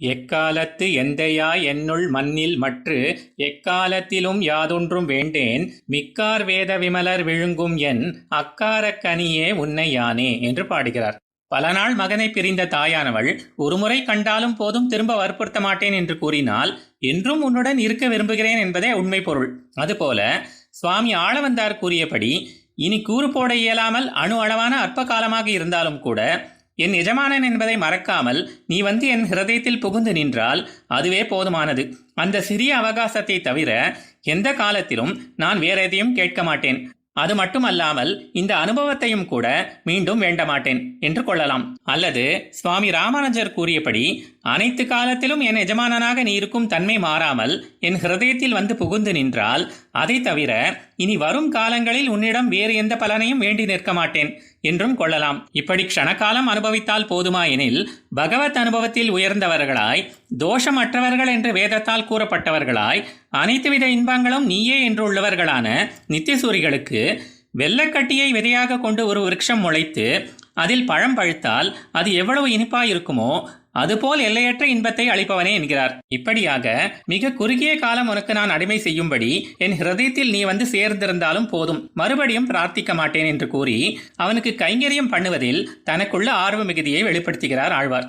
எக்காலத்து எந்தையா என்னுள் மண்ணில் மற்று எக்காலத்திலும் யாதொன்றும் வேண்டேன் மிக்கார் வேத விமலர் விழுங்கும் என் அக்காரக்கனியே கனியே உன்னை யானே என்று பாடுகிறார். பல நாள் மகனை பிரிந்த தாயானவள் ஒருமுறை கண்டாலும் போதும் திரும்ப வற்புறுத்த மாட்டேன் என்று கூறினால் என்றும் உன்னுடன் இருக்க விரும்புகிறேன் என்பதே உண்மை பொருள். அதுபோல சுவாமி ஆளவந்தார் கூறியபடி இனி கூறு போட இயலாமல் அணு அளவான அற்ப காலமாக இருந்தாலும் கூட என் எஜமானன் என்பதை மறக்காமல் நீ வந்து என் ஹிருதயத்தில் புகுந்து நின்றால் அதுவே போதுமானது. அந்த சிறிய அவகாசத்தை தவிர எந்த காலத்திலும் நான் வேற எதையும் கேட்க மாட்டேன். அது மட்டுமல்லாமல் இந்த அனுபவத்தையும் கூட மீண்டும் வேண்ட மாட்டேன் என்று கொள்ளலாம். அல்லது சுவாமி ராமானுஜர் கூறியபடி அனைத்து காலத்திலும் என் எஜமானனாக நீ இருக்கும் தன்மை மாறாமல் என் ஹிருதயத்தில் வந்து புகுந்து நின்றால் அதை தவிர இனி வரும் காலங்களில் உன்னிடம் வேறு எந்த பலனையும் வேண்டி நிற்க மாட்டேன் என்றும் கொள்ளலாம். இப்படி க்ஷணகாலம் அனுபவித்தால் போதுமா எனில் பகவத் அனுபவத்தில் உயர்ந்தவர்களாய் தோஷமற்றவர்கள் என்று வேதத்தால் கூறப்பட்டவர்களாய் அனைத்துவித இன்பங்களும் நீயே என்று உள்ளவர்களான நித்தியசூரிகளுக்கு வெள்ளக்கட்டியை விதையாக கொண்டு ஒரு விருட்சம் முளைத்து அதில் பழம் பழுத்தால் அது எவ்வளவு இனிப்பாயிருக்குமோ அதுபோல் எல்லையற்ற இன்பத்தை அளிப்பவனே என்கிறார். இப்படியாக மிக குறுகிய காலம் உனக்கு நான் அடிமை செய்யும்படி என் ஹிருதயத்தில் நீ வந்து சேர்ந்திருந்தாலும் போதும். மறுபடியும் பிரார்த்திக்க மாட்டேன் என்று கூறி அவனுக்கு கைங்கரியம் பண்ணுவதில் தனக்குள்ள ஆர்வ மிகுதியை வெளிப்படுத்துகிறார் ஆழ்வார்.